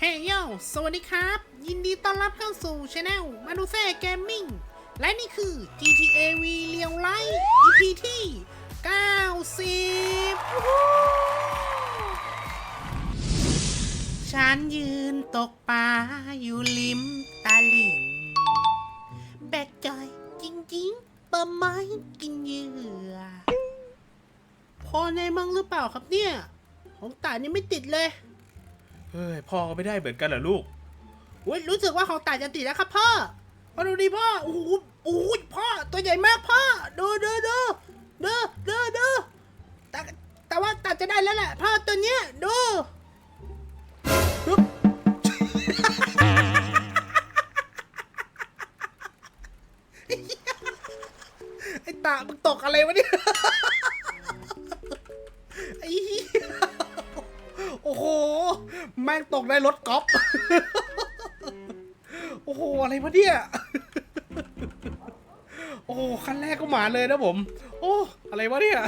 เฮ้ยโยสวัสดีครับ ยินดีต้อนรับเข้าสู่ช anel มาดูเซ่เกมมิ่ง และนี่คือ GTA V เลียวไลท์ EP ที่ 90 ฉันยืนตกปลาอยู่ริมตาลิ่ง แบกใจอยจริงๆปลาไม้กินเหยื่อ พอในมังหรือเปล่าครับเนี่ย ของตานี่ไม่ติดเลย เฮ้ยพ่อก็ไม่ได้เหมือนกันเหรอลูกอุ้ยรู้สึกว่าของตาจะติแล้วครับพ่อมาดูดิพ่อโอ้โหโอ้โหพ่อตัวใหญ่มากพ่อดูดูดูดูดูดูแต่แต่ว่าตาจะได้แล้วแหละพ่อตัวเนี้ยดูฮึบไอ้ตามึงตกอะไรวะเนี่ย แม่งตกได้รถกอล์ฟโอ้โห อะไรวะเนี่ย โอ้คันแรกก็หมาเลยนะผม โอ้ อะไรวะเนี่ย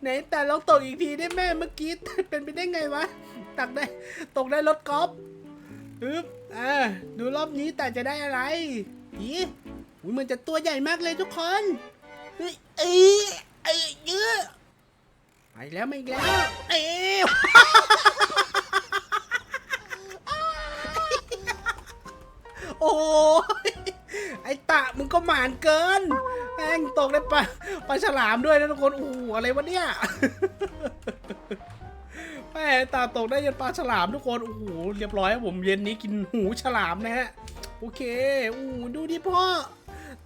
ไหนแต่ลองตกอีกทีได้แม่เมื่อกี้ เป็นไปได้ไงวะ ตักได้ ตกได้รถกอล์ฟฮึบอ่าดูรอบนี้แต่จะได้อะไรอีอุ้ยมันจะตัวใหญ่มากเลยทุกคนเฮ้ยเอ้ยเอ้ยเยอะไปแล้วไม่แล้ว เอ้ย โอ้ยไอตะมึงก็หมานเกินแม่งตกได้ปลาปลาฉลามด้วยนะทุกคนโอ้โหอะไรวะเนี่ยแม่ตาตกได้ยันปลาฉลามทุกคนโอ้โหเรียบร้อยครับผมเย็นนี้กินหูฉลามนะฮะโอเคโอ้ดูดิพ่อ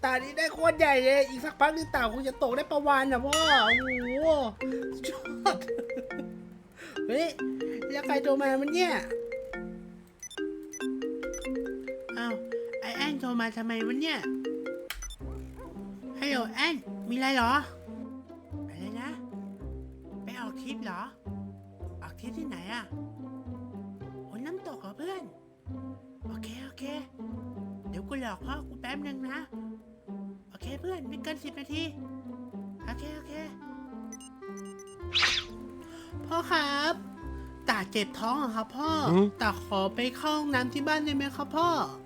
ตานี้ได้โคตรใหญ่เลยอีกสักพักนึงตาคงจะตกได้ประวานนะพ่อโอ้โหสุดยอดเฮ้ยแล้วใครโทรมามันเนี่ย นโทรมาทำไมวะเนี่ย ฮัลโหลแอนมีอะไรเหรอ อะไรนะ ไปออกทริปเหรอ ออกทริปที่ไหนอะโอ้น้ำตกเหรอเพื่อน โอเค โอเค เดี๋ยวกูหลอกพ่อกูแป๊บนึงนะ โอเคเพื่อนไม่เกินสิบนาที โอเค โอเค พ่อครับตาเจ็บท้องเหรอครับพ่อหือตาขอไปเข้าห้องน้ำที่บ้านได้ไหมครับพ่อเ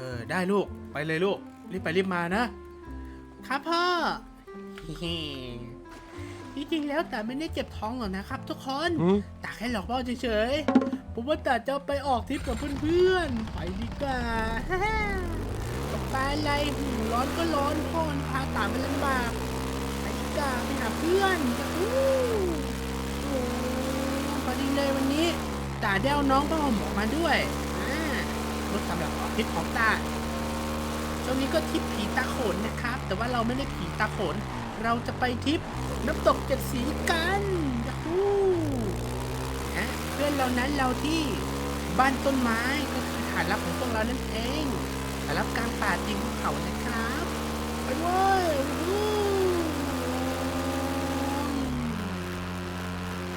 ออได้ลูกไปเลยลูก รีบไปรีบมานะ ครับพ่อที่จริงแล้วแต่ไม่ได้เจ็บท้องหรอกนะครับ ทุกคนตาแค่หลอกพ่อเฉยๆผมว่าตาจะไปออกทริปกับเพื่อนๆ ไปดีกว่ากับตาอะไรหูร้อนก็ร้อนพ่อมันพาตาไปลำบากไปดีกว่าไปหาเพื่อนอู้โอ้พอดีเลยวันนี้ตาได้เอาน้องผ้าห่มออกมาด้วยอ่า รถสำหรับออกทริปของตาช่วงนี้ก็ทิปผีตาโขนนะครับ แต่ว่าเราไม่ได้ผีตาโขน เราจะไปทิปน้ำตกเจ็ดสีกันยาฮูนะเพื่อนเรานั้นเราที่บ้านต้นไม้ก็คือฐานลับของพวกเรานั่นเองฐานลับกลางป่าจริงภูเขานะครับไปเว้ย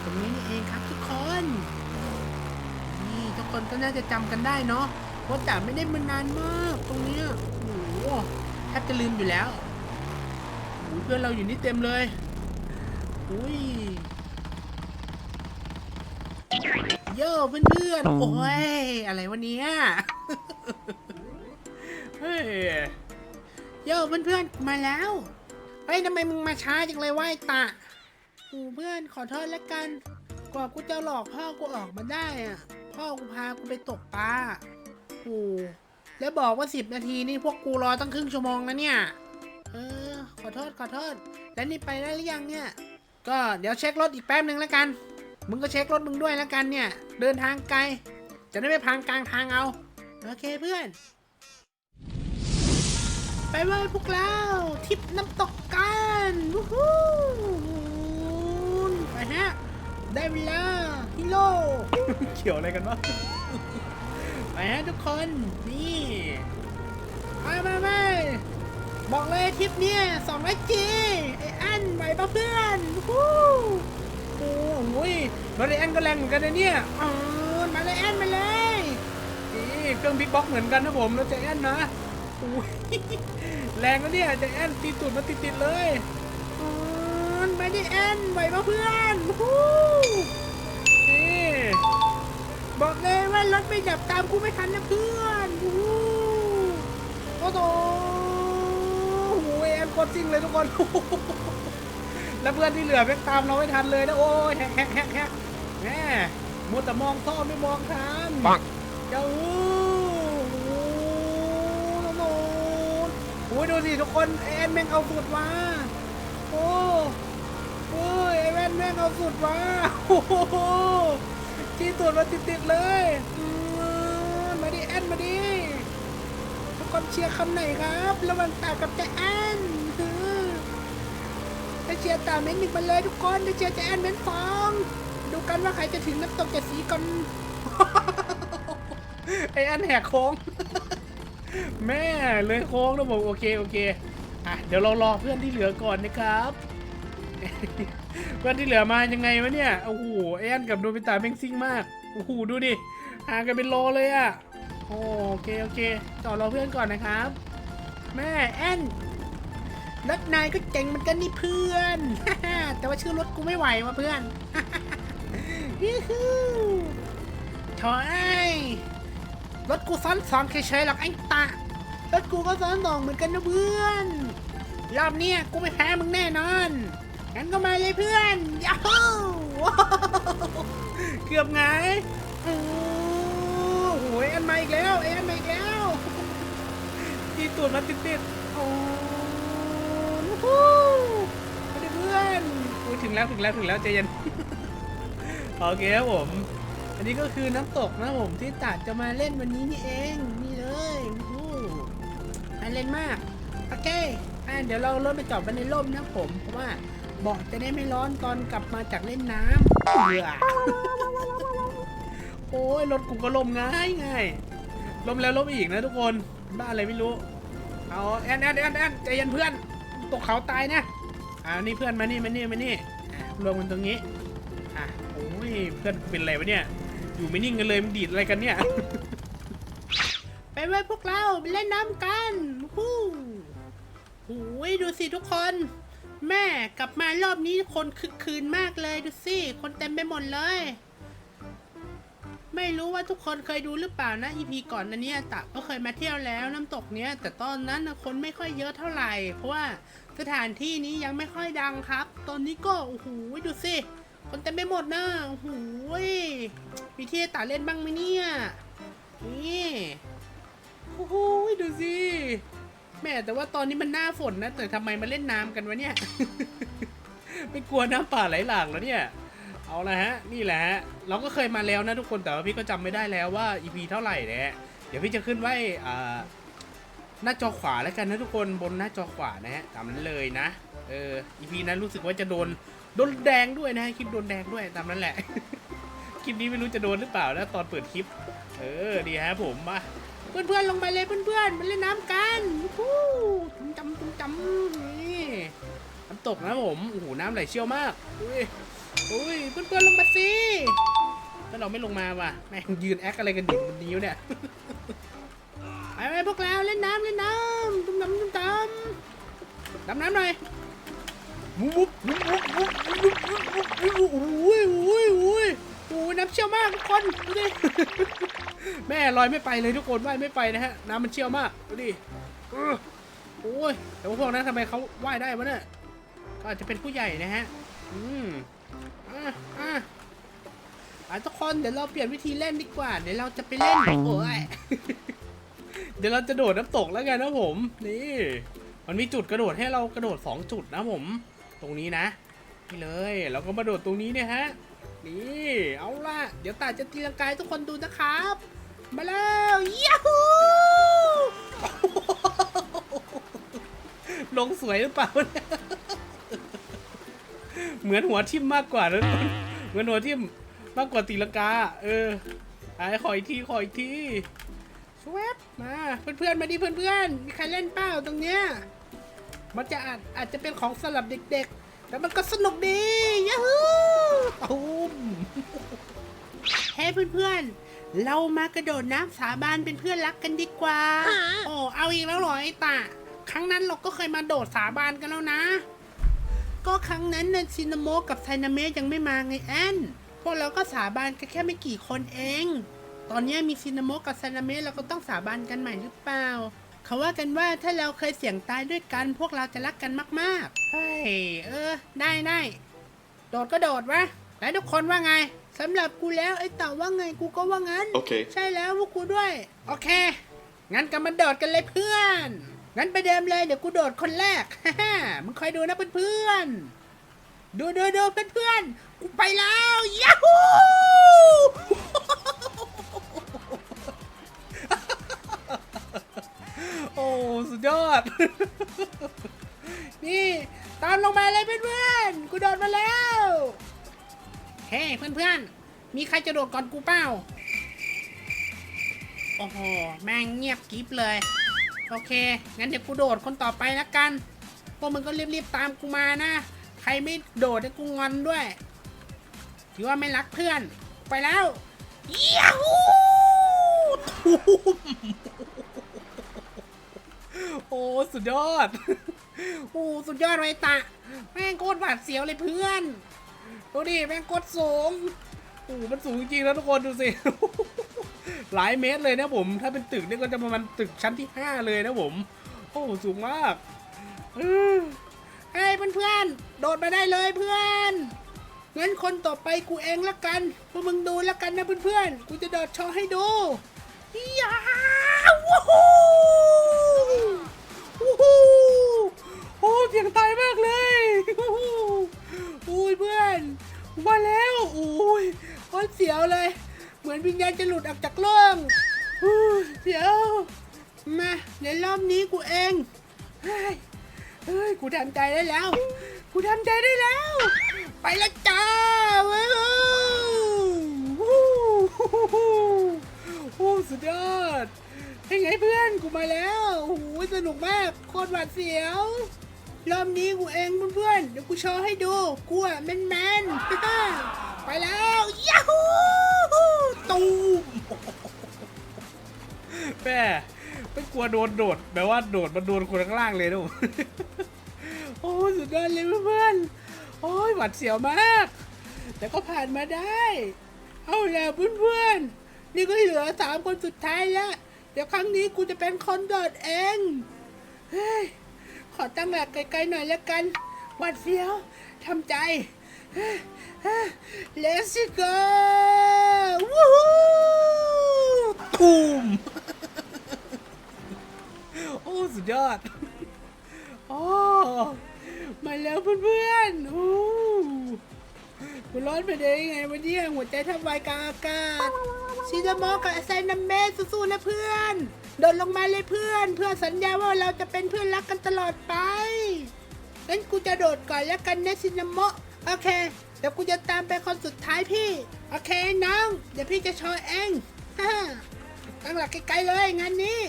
ตรงนี้นี่เองครับทุกคน นี่ทุกคนก็น่าจะจำกันได้เนาะ เพราะแต่ไม่ได้มานานมากตรงเนี้ยโอ้โหแทบจะลืมอยู่แล้วโอ้ยเพื่อนเราอยู่นี่เต็มเลยอุ้ยโย่เพื่อนๆโอ้ยอะไรวะเนี้ยเฮ้ยโย่เพื่อนๆมาแล้วเฮ้ยทำไมมึงมาช้าจังเลยวะไอ้ตะโอ้เพื่อนขอโทษแล้วกัน กว่ากูจะหลอกพ่อกูออกมาได้อะพ่อกูพากูไปตกปลา โอ้แล้วบอกว่าสิบนาทีนี่พวกกูรอตั้งครึ่งชั่วโมงแล้วเนี่ย เออ ขอโทษขอโทษ แล้วนี่ไปได้หรือยังเนี่ย ก็เดี๋ยวเช็ครถอีกแป๊บหนึ่งแล้วกัน มึงก็เช็ครถมึงด้วยแล้วกันเนี่ย เดินทางไกล จะได้ไม่พังกลางทางเอา โอเคเพื่อน ไปเว้ยพวกเราทิปน้ำตกกันวู้ฮู้ไปฮะได้เวลาฮิโร่เขียวอะไรกันวะ ไปฮะทุกคนนี่ไปไปไปบอกเลยทริปเนี้ยสองร้อยจีไอ้อันไหวปะเพื่อนวู้โอ้โหยรถไออันก็แรงเหมือนกันนะเนี่ยอ๋อมาเลยอันมาเลยนี่เครื่องบิ๊กบ็อกเหมือนกันนะผมแล้วใจแอนนะอุ้ยแรงนเนี่ยใจแอนตีตูดมาติดๆเลยอ๋อมาดิอันไหวปะเพื่อนวู้ บอกเลยว่ารถไม่ดับตามกูไม่ทันนะเพื่อนโอ้โหโอ้โหโอ้โหเอ็นโคตรจริงเลยทุกคน แล้วเพื่อนที่เหลือแม่งตามเราไม่ทันเลยนะโอ้ยแฮกแฮกแฮกแฮกแม่มัวแต่มองท่อไม่มองทางปัง เจ้าโอ้โหโอ้โหโอ้ยดูสิทุกคนไอแอนแม่งเอาสุดมาโอ้โอ้ยไอแอนแม่งเอาสุดมาโอ้โห ที่สุดมาติดๆเลยมาดิแอนมาดิทุกคนเชียร์คำไหนครับระหว่างตากับใจแอนคือถ้าเชียร์ตาเม้นหนึ่งมาเลยทุกคนถ้าเชียร์ใจแอนเม้นสองดูกันว่าใครจะถึงน้ำตกเจ็ดสีก่อนไอแอนแหกโค้ง แม่เลยโค้งนะผมโอเคโอเคอะเดี๋ยวเรารอเพื่อนที่เหลือก่อนนะครับ พื่อนที่เหลือมายังไงวะเนี่ยโอ้โหแอนกับโดบิตาแม่งซิ่งมากโอ้โหดูดิห่างกันเป็นโลเลยอะโอเคโอเคจอดรอเพื่อนก่อนนะครับ แม่แอนรถนายก็เจ๋งเหมือนกันนี่เพื่อน แต่ว่าชื่อรถกูไม่ไหวว่ะเพื่อนยูฮูถอ้รถกูซ้อนสองเฉยๆหรอกไอ้ตารถกูก็ซ้อนสองเหมือนกันนะเพื่อน รอบนี้กูไม่แพ้มึงแน่นอน งั้นก็มาเลยเพื่อนยาฮูเกือบไงโอ้โหไอ้แอนมาอีกแล้วไอ้แอนมาอีกแล้วที่ตูดมาติดๆโอ้โหไม่ได้เพื่อนโอ้ยถึงแล้วถึงแล้วถึงแล้วใจเย็นโอเคครับผม อันนี้ก็คือน้ำตกนะผมที่ตัดจะมาเล่นวันนี้นี่เองนี่เลยโอ้โหน่าเล่นมากโอเคอะเดี๋ยวเรารถไปจอดไว้ในร่มนะผมเพราะว่า เบาะจะได้ไม่ร้อนตอนกลับมาจากเล่นน้ำเบื่อโอ้ยรถกูก็ลมง่ายง่ายลมแล้วลมอีกนะทุกคนบ้าอะไรไม่รู้ เอาแอนแอนแอนแอนใจเย็นเพื่อนตกเขาตายนะอ่านี่เพื่อนมานี่มานี่มานี่รวมกันตรงนี้อะโอ้ยเพื่อนเป็นอะไรวะเนี่ยอยู่ไม่นิ่งกันเลยมันดีดอะไรกันเนี่ยไปไว้พวกเราไปเล่นน้ำกันฮู้หูยดูสิทุกคน แม่กลับมารอบนี้คนคึกคืนมากเลยดูสิ คนเต็มไปหมดเลย ไม่รู้ว่าทุกคนเคยดูหรือเปล่านะอีพีก่อนนะเนี่ยตะก็เคยมาเที่ยวแล้วน้ำตกเนี้ยแต่ตอนนั้นนะคนไม่ค่อยเยอะเท่าไหร่ เพราะว่าสถานที่นี้ยังไม่ค่อยดังครับ ตอนนี้ก็โอ้โหดูสิ คนเต็มไปหมดนะโอ้โหมีที่ตาเล่นบ้างไหมเนี่ยนี่โอ้โหดูสิ แม่แต่ว่าตอนนี้มันหน้าฝนนะ แต่ทำไมมาเล่นน้ำกันวะเนี่ย ไม่กลัวน้ำป่าไหลหลากแล้วเนี่ย เอาละฮะ นี่แหละฮะ เราก็เคยมาแล้วนะทุกคน แต่ว่าพี่ก็จำไม่ได้แล้วว่า EP เท่าไหร่นะเดี๋ยวพี่จะขึ้นไว้อ่าหน้าจอขวาแล้วกันนะทุกคนบนหน้าจอขวานะฮะตามนั้นเลยนะเออ EP นั้นรู้สึกว่าจะโดนโดนแดงด้วยนะคลิปโดนแดงด้วยตามนั้นแหละ คลิปนี้ไม่รู้จะโดนหรือเปล่านะตอนเปิดคลิป เออดีฮะผมมา เพื่อนๆลงไปเลยเพื่อนๆมาเล่นน้ำกันฮู้ตุ้มจำจำนี่น้ำตกนะผมโอ้โหน้ำไหลเชี่ยวมากอุ้ยอุ้ยเพื่อนๆลงมาสิถ้าเราไม่ลงมาว่ะแม่งยืนแอคอะไรกันอยู่บนนี้วเนี่ยไปไปพวกเราเล่นน้ำเล่นน้ำตุ้มจำตุ้มจำดำน้ำหน่อยวุ้บวุ้บวุ้บวุ้บวุ้บวุ้บวุ้บวุ้บวุ้บอุ้ยอุ้ยอุ้ยโอ้ยน้ำเชี่ยวมากทุกคนดูดิ แม่ลอยไม่ไปเลยทุกคนว่ายไม่ไปนะฮะน้ำมันเชี่ยวมากดูดิโอ้ยแต่ว่าพวกนั้นทำไมเขาว่ายได้วะเนี่ยก็อาจจะเป็นผู้ใหญ่นะฮะอืมอะอะอะทุกคนเดี๋ยวเราเปลี่ยนวิธีเล่นดีกว่า เดี๋ยวเราจะไปเล่นโอ้ยเดี๋ยวเราจะโดดน้ำตกแล้วกันนะผมนี่มันมีจุดกระโดดให้เรากระโดด 2 จุดนะผม ตรงนี้นะนี่เลยเราก็มาโดดตรงนี้เนี่ยฮะ นี่เอาล่ะ เดี๋ยวตาจะตีลังกายทุกคนดูนะครับ มาแล้วย้าฮูลงสวยหรือเปล่าเนี่ยเหมือนหัวทิ่มมากกว่านะเหมือนหัวทิ่มมากกว่าตีลังกา เออไอ้ขออีกทีขออีกทีชวบมาเพื่อนๆมาดิเพื่อนๆมีใครเล่นเป้าตรงเนี้ยมันจะอาจอาจจะเป็นของสำหรับเด็กๆแต่มันก็สนุกดียาฮู ตูมเฮ้เพื่อนๆ เรามากระโดดน้ำสาบานเป็นเพื่อนรักกันดีกว่า โอ้เอาอีกแล้วเหรอไอ้ตาครั้งนั้นเราก็เคยมาโดดสาบานกันแล้วนะ ก็ครั้งนั้นน่ะซินาโมกับไซนาเมะยังไม่มาไงแอนพวกเราก็สาบานกันแค่ไม่กี่คนเอง ตอนเนี้ยมีซินามะกับซานาเมะเราก็ต้องสาบานกันใหม่หรือเปล่าเขาว่ากันว่าถ้าเราเคยเสี่ยงตายด้วยกัน พวกเราจะรักกันมากๆเฮ้ยเออ ได้ได้ โดดก็โดดวะแล้วทุกคนว่าไงสำหรับกูแล้วไอ้เต่าว่าไงกูก็ว่างั้น Okay. ใช่แล้วพวกกูด้วย โอเค งั้นก็มาโดดกันเลยเพื่อน งั้นไปเดิมเลยเดี๋ยวกูโดดคนแรกมึงคอยดูนะเพื่อนๆดูดูดูเพื่อนๆกูไปแล้วยาฮูโอ้สุดยอด นี่ ตามลงมาเลยเพื่อนๆ กูโดดมาแล้ว เฮ้เพื่อนๆ มีใครจะโดดก่อนกูเปล่า โอ้โห แม่งเงียบกริบเลย โอเค งั้นเดี๋ยวกูโดดคนต่อไปละกัน พวกมึงก็รีบๆตามกูมานะ ใครไม่โดดให้กูงอนด้วย ถือว่าไม่รักเพื่อน ไปแล้วยาฮูทุ่มโอ้ สุดยอด โอ้สุดยอดเลยตะ แม่งโคตรหวาดเสียวเลยเพื่อน ดูดิแม่งโคตรสูงโอ้มันสูงจริงนะทุกคนดูสิ หลายเมตรเลยนะผม ถ้าเป็นตึกนี่ก็จะประมาณตึกชั้นที่ 5 เลยนะผม โอ้สูงมากเฮ้ยเพื่อนๆโดดมาได้เลยเพื่อนงั้นคนต่อไปกูเองละกันพวกมึงดูละกันนะเพื่อนๆ กูจะโดดโชว์ให้ดูยาวู้ฮู้วู้ฮู้ เสียงตายมากเลยอุ้ยเพื่อนมาแล้วอุ้ยโคตรเสียวเลย เหมือนวิญญาณจะหลุดออกจากร่างเสียวมาในรอบนี้กูเองเฮ้ยเฮ้ยกูทำใจได้แล้ว กูทำใจได้แล้ว ไปแล้วจ้าว้าวโอ้สุดยอดเป็นไงเพื่อน กูมาแล้ว โอ้โห สนุกมาก โคตรหวาดเสียว รอบนี้กูเองเพื่อนๆ เดี๋ยวกูโชว์ให้ดู กูอะแมนแมนไปแล้วยาฮูตูมแม่ไม่กลัวโดนโดดแบบว่าโดดมาโดนคนข้างล่างเลยนะโอ้สุดยอดเลยเพื่อนๆ โอ้ยหวาดเสียวมาก แต่ก็ผ่านมาได้ เอาแล้วเพื่อนๆ นี่ก็เหลือสามคนสุดท้ายแล้ว เดี๋ยวครั้งนี้กูจะเป็นคนโดดเอง เฮ้ย ขอตั้งหลักไกลๆหน่อยแล้วกันหวาดเสียวทำใจ Let's go วู้ฮู้ตูมโอ้สุดยอดโอ้มาแล้วเพื่อนๆโอ้กูร้อนไปได้ยังไงวันนี้หัวใจแทบวายกลางอากาศซีดามอกับไซนัมเมสสู้ๆนะเพื่อน โดดลงมาเลยเพื่อน เพื่อนสัญญาว่าเราจะเป็นเพื่อนรักกันตลอดไปงั้นกูจะโดดก่อนแล้วกันนะซินามะโอเค เดี๋ยวกูจะตามไปคนสุดท้ายพี่ โอเคน้อง เดี๋ยวพี่จะโชว์เองฮ่าตั้งหลักไกลๆเลยงานนี้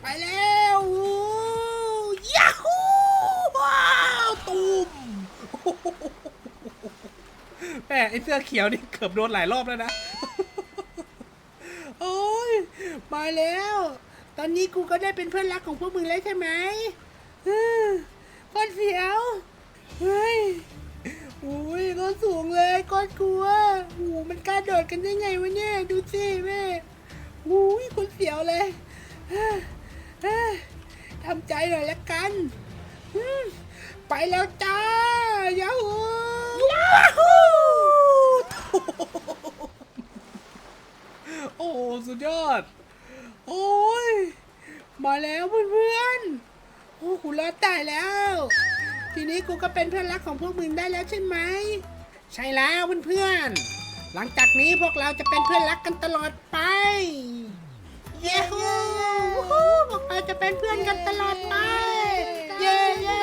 ไปแล้วยาฮูว้าวตูมแม่ไอเสื้อเขียวนี่เกือบโดนหลายรอบแล้วนะ โอ้ยมาแล้ว ตอนนี้กูก็ได้เป็นเพื่อนรักของพวกมึงแล้วใช่ไหมเออโคนเสียว เฮ้ยอุ้ยก็สูงเลยก็กลัวโอ้โหมันกล้าโดดกันได้ไงวะเนี่ย ดูสิแม่อุ้ยคนเสียวเลยเฮ้ยเฮ้ยทำใจหน่อยละกันอืมไปแล้วจ้ายาฮูยาฮูโอ้ สุดยอด โอ้ย มาแล้วเพื่อนๆ โอ้กูรอดตายแล้ว ทีนี้กูก็เป็นเพื่อนรักของพวกมึงได้แล้วใช่ไหม ใช่แล้วเพื่อนๆ หลังจากนี้พวกเราจะเป็นเพื่อนรักกันตลอดไป เย้ฮู้พวกเราจะเป็นเพื่อนกันตลอดไป เย้เย้